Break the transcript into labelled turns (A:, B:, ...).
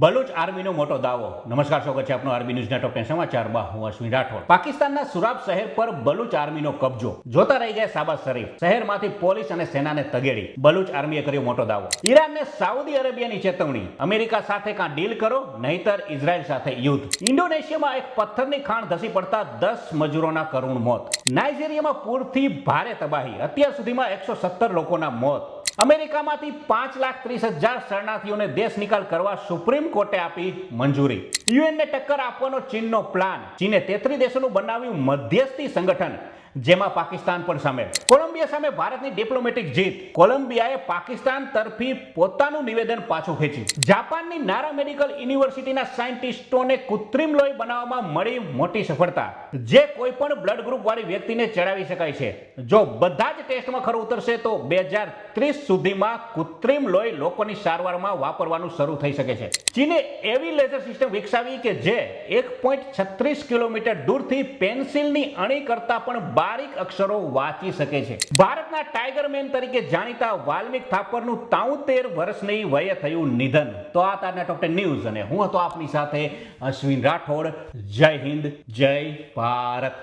A: બલુચ આર્મીનો મોટો દાવો. નમસ્કાર, સ્વાગત છે આપનો આર્મી ન્યૂઝ નેટવર્ક સમાચારમાં. હું અશ્વિન રાઠોડ. પાકિસ્તાનના સુરાબ શહેર પર બલુચ આર્મીનો કબજો. જોતા રહી ગયા સાબા શરીફ. શહેરમાંથી પોલીસ અને સેનાને તગેડી. બલુચ આર્મીએ કર્યો મોટો દાવો. ઈરાનને સાઉદી અરેબિયાની ચેતવણી. અમેરિકા સાથે કાં ડીલ કરો, નહીતર ઇઝરાયલ સાથે યુદ્ધ. ઇન્ડોનેશિયામાં એક પથ્થરની ખાણ ધસી પડતા દસ મજૂરોના કરુણ મોત. નાઇજીરિયામાં પૂરથી ભારે તબાહી. અત્યાર સુધીમાં એકસો સત્તર લોકોના મોત. અમેરિકામાંથી પાંચ લાખ ત્રીસ હજાર શરણાર્થીઓને દેશ નિકાલ કરવા સુપ્રીમ કોર્ટે આપી મંજૂરી. યુએનને ટક્કર આપવાનો ચીનનો પ્લાન ચીને તેત્રી દેશોનું બનાવ્યું મધ્યસ્થી સંગઠન. જેમાં પાકિસ્તાન પણ સામેલ. કોલંબિયા સામે ભારતની ડિપ્લોમેટિક જીત. કોલંબિયાએ પાકિસ્તાન તરફી પોતાનું નિવેદન પાછું ખેંચ્યું. જાપાનની નારા મેડિકલ યુનિવર્સિટીના સાયન્ટિસ્ટોને કૃત્રિમ લોહી બનાવવામાં મળી મોટી સફળતા. જે કોઈ પણ બ્લડ ગ્રુપ વાળી વ્યક્તિને ચડાવી શકાય છે. જો બધા જ ટેસ્ટમાં ખરું ઉતરશે, તો બે હજાર ત્રીસ સુધીમાં કૃત્રિમ લોહી લોકોની સારવારમાં વાપરવાનું શરૂ થઈ શકે છે. ચીને એવી લેઝર સિસ્ટમ વિકસાવી કે જે એક પોઈન્ટ છત્રીસ કિલોમીટર દૂરથી પેન્સિલની અણી કરતા પણ બારીક અક્ષરો વાંચી શકે છે. ભારતના ટાઈગર મેન તરીકે જાણીતા વાલ્મિક થાપરનું તાઉતેર વર્ષની વયે થયું નિધન. તો આ તારના ટોપ ન્યૂઝ અને હું હતો આપની સાથે અશ્વિન રાઠોડ. જય હિન્દ, જય ભારત.